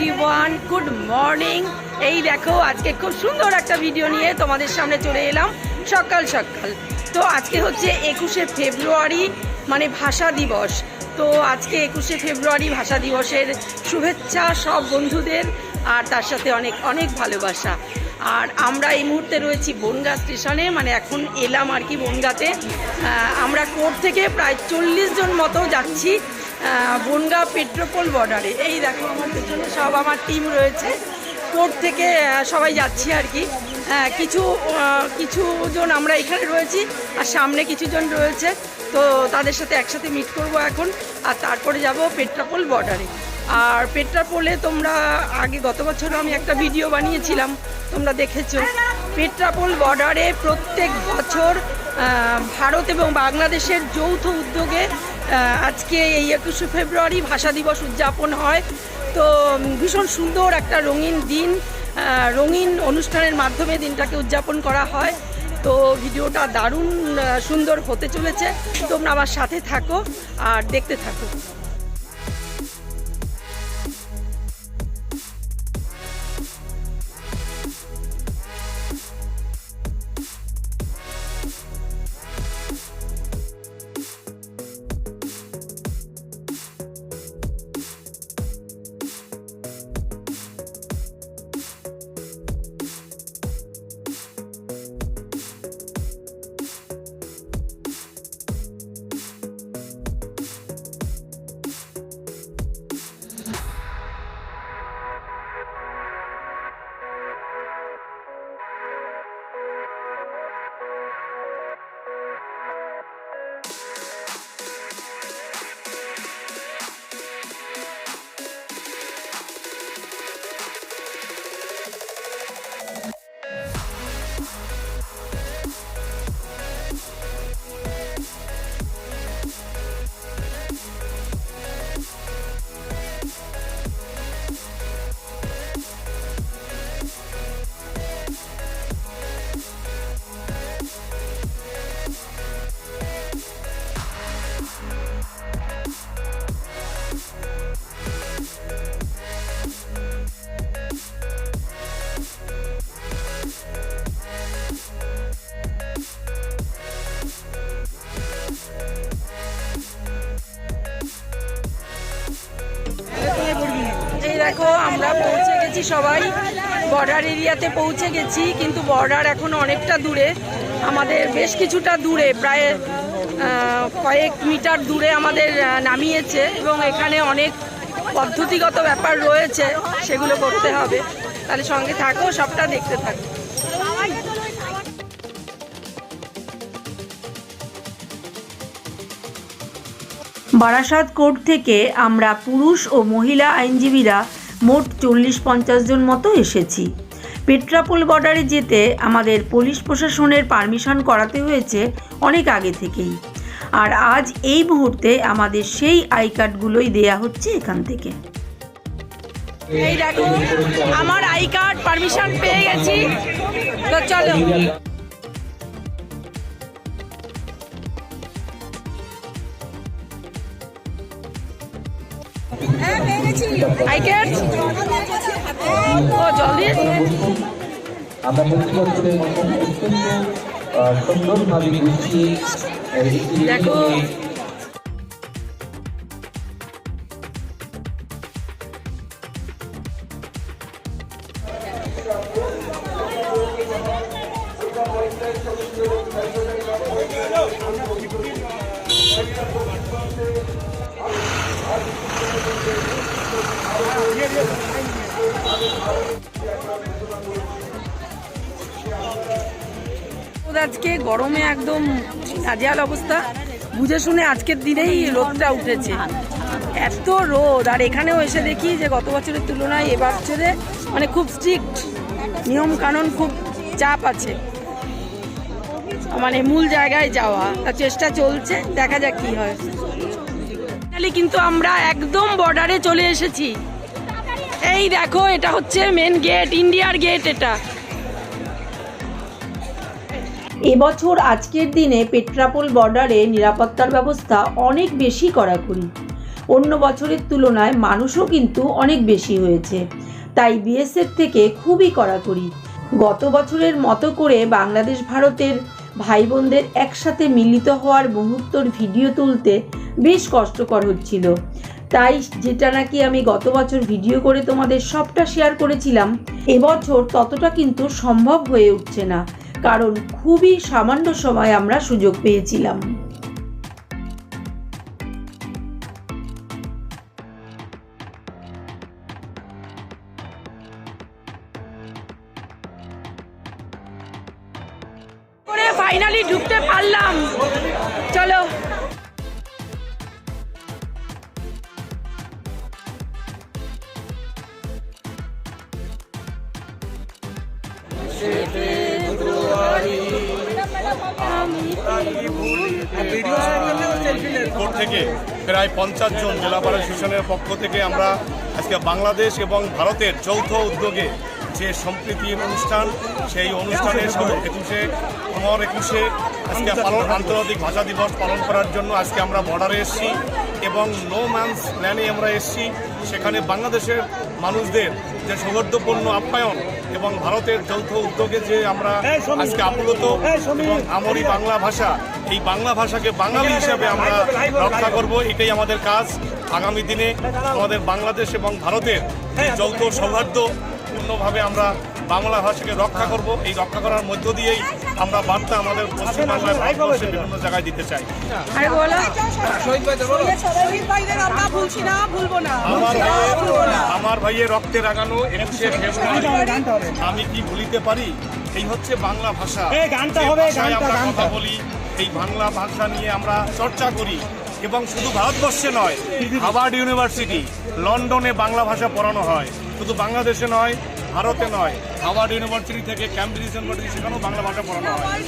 Everyone good morning এই দেখো, আজকে খুব সুন্দর একটা ভিডিও নিয়ে তোমাদের সামনে চলে এলাম। সকাল সকাল। তো আজকে হচ্ছে একুশে ফেব্রুয়ারি মানে ভাষা দিবস। তো আজকে একুশে ফেব্রুয়ারি ভাষা দিবসের শুভেচ্ছা সব বন্ধুদের আর তার সাথে অনেক অনেক ভালোবাসা। আর আমরা এই মুহূর্তে রয়েছি বনগা স্টেশনে মানে এখন এলাম আর কি বনগাতে। আমরা কোর্ট থেকে প্রায় চল্লিশ জন মতো যাচ্ছি। বনগাঁ পেট্রোপোল বর্ডারে এই দেখো আমার পেছনে সব আমার টিম রয়েছে। কোর্ট থেকে সবাই যাচ্ছি আর কি। কিছু আহ, কিছু জন আমরা এখানে রয়েছি আর সামনে কিছু জন রয়েছে। তো তাদের সাথে একসাথে মিট করব এখন। আর তারপরে যাব পেট্রাপোল বর্ডারে আর পেট্রাপোলে তোমরা আগে গত বছর আমি একটা ভিডিও বানিয়েছিলাম। তোমরা দেখেছ। পেট্রাপোল বর্ডারে প্রত্যেক বছর ভারত এবং বাংলাদেশের যৌথ উদ্যোগে আজকে এই একুশে ফেব্রুয়ারি ভাষা দিবস উদযাপন হয়। তো ভীষণ সুন্দর একটা রঙিন দিন। রঙিন অনুষ্ঠানের মাধ্যমে দিনটাকে উদযাপন করা হয়। তো ভিডিওটা দারুণ সুন্দর হতে চলেছে। তোমরা আমার সাথে থাকো আর দেখতে থাকো। আমরা পৌঁছে গেছি, সবাই বর্ডার এরিয়াতে পৌঁছে গেছি, কিন্তু বর্ডার এখন অনেকটা দূরে। আমাদের বেশ কিছুটা দূরে, প্রায় কয়েক মিটার দূরে আমাদের নামিয়েছে এবং এখানে অনেক পদ্ধতিগত ব্যাপার রয়েছে, সেগুলো করতে হবে। তাহলে সঙ্গে থাকো, সবটা দেখতে থাকো। বারাসাত কোর্ট থেকে আমরা পুরুষ ও মহিলা আইনজীবীরা মোট চল্লিশ পঞ্চাশ জন মতো এসেছি। পেট্রাপোল বর্ডারে যেতে আমাদের পুলিশ প্রশাসনের পারমিশন করাতে হয়েছে অনেক আগে থেকেই। আর আজ এই মুহূর্তে আমাদের সেই আই কার্ডগুলোই দেয়া হচ্ছে এখান থেকে। এই দেখো, আমার আই কার্ড পারমিশন পেয়ে গেছি। তো চলো। আমরা মতন অত্যন্ত আহ, সুন্দরভাবে গুছিয়ে দেখো। আজকে গরমে একদম নাজেহাল অবস্থা। বুঝে শুনে আজকের দিনেই রোদটা উঠেছে। এত রোদ, আর এখানেও এসে দেখি যে গত বছরের তুলনায় এ বছরে মানে খুব স্ট্রিক্ট নিয়ম কানুন খুব চাপ আছে। মানে মূল জায়গায় যাওয়া তার চেষ্টা চলছে, দেখা যাক কি হয়। Finally কিন্তু আমরা একদম বর্ডারে চলে এসেছি। এই দেখো, এটা হচ্ছে মেন গেট ইন্ডিয়ার গেট এটা। এবছর আজকের দিনে পেট্রাপোল বর্ডারে নিরাপত্তার ব্যবস্থা অনেক বেশি কড়াকড়ি। অন্য বছরের তুলনায় মানুষও কিন্তু অনেক বেশি হয়েছে। তাই বিএসএফ থেকে খুবই কড়াকড়ি। গত বছরের মতো করে বাংলাদেশ, ভারতের ভাই বোনদের একসাথে মিলিত হওয়ার মুহূর্তর ভিডিও তুলতে বেশ কষ্টকর হচ্ছিল। তাই যেটা নাকি আমি গত বছর ভিডিও করে তোমাদের সবটা শেয়ার করেছিলাম, এবছর ততটা কিন্তু সম্ভব হয়ে উঠছে না, কারণ খুবই সামান্য সময় আমরা সুযোগ পেয়েছিলাম। পঞ্চাশ জন জেলা প্রশাসনের পক্ষ থেকে আমরা আজকে বাংলাদেশ এবং ভারতের যৌথ উদ্যোগে যে সম্প্রীতির অনুষ্ঠান, সেই অনুষ্ঠানে একুশে অমর একুশে আজকে পালন, আন্তর্জাতিক ভাষা দিবস পালন করার জন্য আজকে আমরা বর্ডারে এসেছি এবং নো ম্যানস ল্যানে আমরা এসছি। সেখানে বাংলাদেশের মানুষদের যে সৌহার্দ্যপূর্ণ আপ্যায়ন এবং ভারতের যৌথ উদ্যোগে যে আমরা আজকে আপ্লুত এবং আমরি বাংলা ভাষা এই বাংলা ভাষাকে বাঙালি হিসাবে আমরা রক্ষা করব এটাই আমাদের কাজ। আগামী দিনে আমাদের বাংলাদেশ এবং ভারতের যৌথ সৌহার্দ্যপূর্ণভাবে আমরা বাংলা ভাষাকে রক্ষা করব এই রক্ষা করার মধ্য দিয়েই আমরা বার্তা আমাদের পশ্চিমবাংলায় ভারতবর্ষের বিভিন্ন জায়গায় দিতে চাই। আমরা ভুলছি না ভুলবো না। আমার ভাইয়ের আমার ভাইয়ের রক্তে রাগানো একুশে ফেব্রুয়ারি আমি কি ভুলিতে পারি? এই হচ্ছে বাংলা ভাষা। এই গানটা যে হবে, ভাষায় আমরা কথা বলি এই বাংলা ভাষা নিয়ে আমরা চর্চা করি এবং শুধু ভারতবর্ষে নয় হার্ভার্ড ইউনিভার্সিটি লন্ডনে বাংলা ভাষা পড়ানো হয়। শুধু বাংলাদেশে নয় ভারতে নয় হার্ভার্ড ইউনিভার্সিটি থেকে ক্যামব্রিজ ইউনিভার্সিটি সেখানেও বাংলা ভাষা পড়ানো হয়।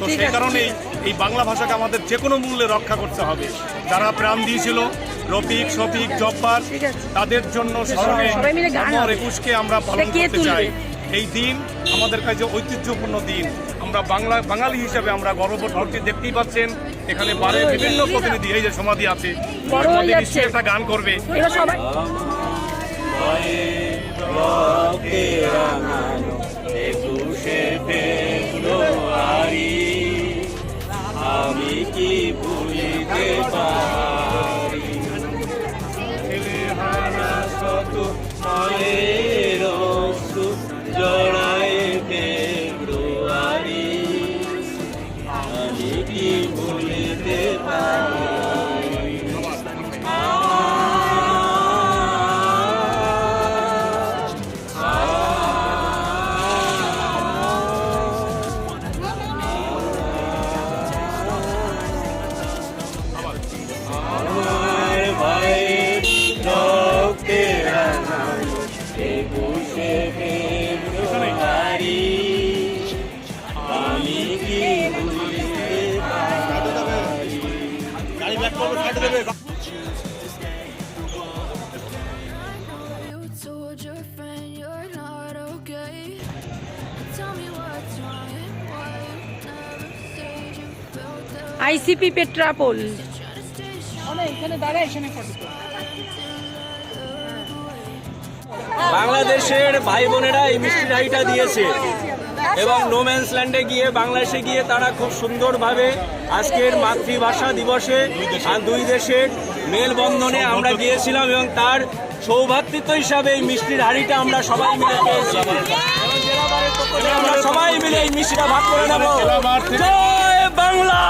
তো সেই কারণেই এই বাংলা ভাষাকে আমাদের যে কোনো মূল্যে রক্ষা করতে হবে। যারা প্রাণ দিয়েছিল রফিক শফিক জব্বার তাদের জন্য স্মরণে একুশকে আমরা পালন করতে চাই। এই দিন আমাদের কাছে ঐতিহ্যপূর্ণ দিন। আমরা বাংলা বাঙালি হিসেবে আমরা গর্ববোধ করছি দেখতেই পাচ্ছেন। এখানে বারে বিভিন্ন প্রতিনিধি এই যে সমাধি আছে। বড় হয়ে সমাধি যাচ্ছে। নিশ্চয়ই একটা গান করবে এবার সবাই You এখানে ফটো বাংলাদেশের ভাই বোনেরা এই মিষ্টি ডাইটা দিয়েছে এবং নোম্যান্স ল্যান্ডে গিয়ে বাংলাদেশে গিয়ে তারা খুব সুন্দরভাবে আজকের মাতৃভাষা দিবসে আর দুই দেশের মেলবন্ধনে আমরা গিয়েছিলাম এবং তার সৌভাতৃত্ব হিসাবে এই মিষ্টির হাড়িটা আমরা সবাই মিলে পেয়েছি। সবাই মিলে এই মিষ্টিটা ভাগ করে নেব। জয় বাংলা!